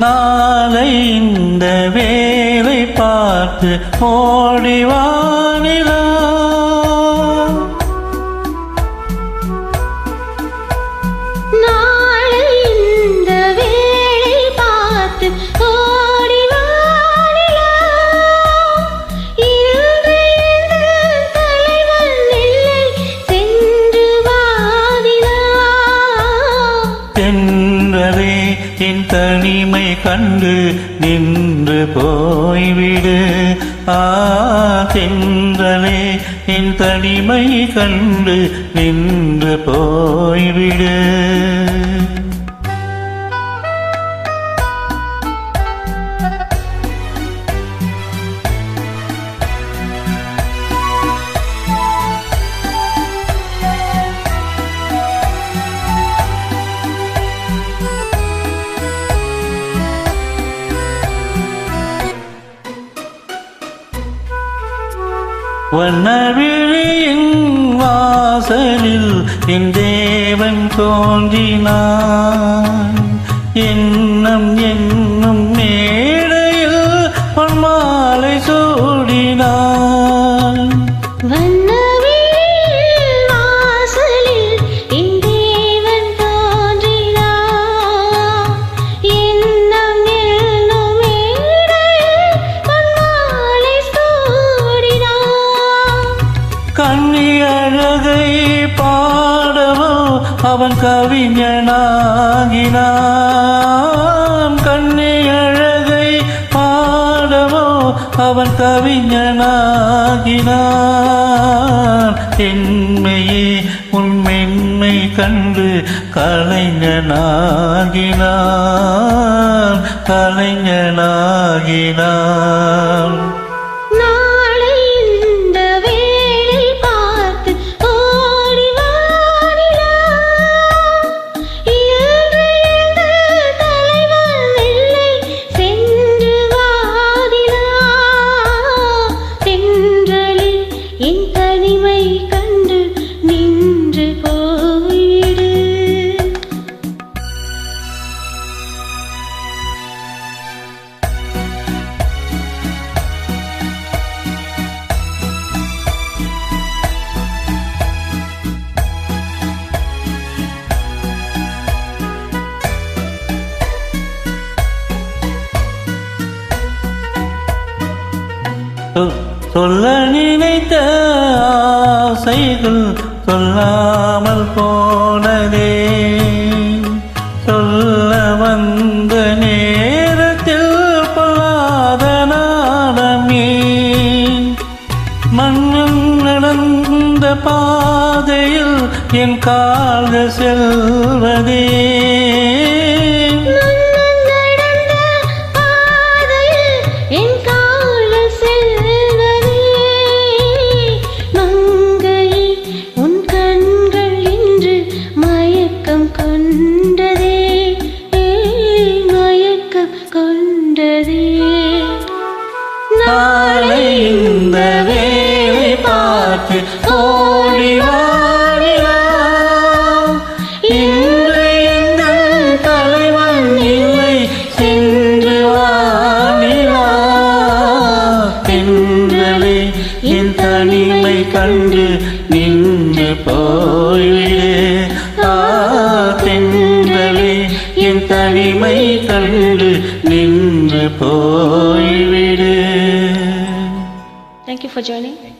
நாளை இந்த வேலை பார்த்து ஓடிவானிலா கண்டு நின்று போய்விடு. ஆ தென்றலே என் தனிமை கண்டு நின்று போய்விடு. வண்ணவிழியின் வாசலில் என் தேவன் தோன்றினான் எண்ணம் என் அவன் கவிஞனாகினான் கண்ணே அழகை பாடவோ அவன் கவிஞனாகினான் என்மையே உண்மென்மை கண்டு கலைஞனாகினான் கலைஞனாகினான் சொல்ல நினைத்த ஆசைகள் சொல்லாமல் போனதே. சொல்ல வந்த நேரத்தில் பொல்லாத நாடமே. மண்ணும் நடந்த பாதையில் என் கால்கள் செல்வதே. நாளை இந்த வேலை பார்த்து ஓடி வாடிலாம் இன்று எங்கள் தலைவன் இல்லை சென்று வாடிலா தென்றலே என் தனிமை கண்டு நின்று போய்விடு. ஆ என் தனிமை கண்டு நின்று for joining.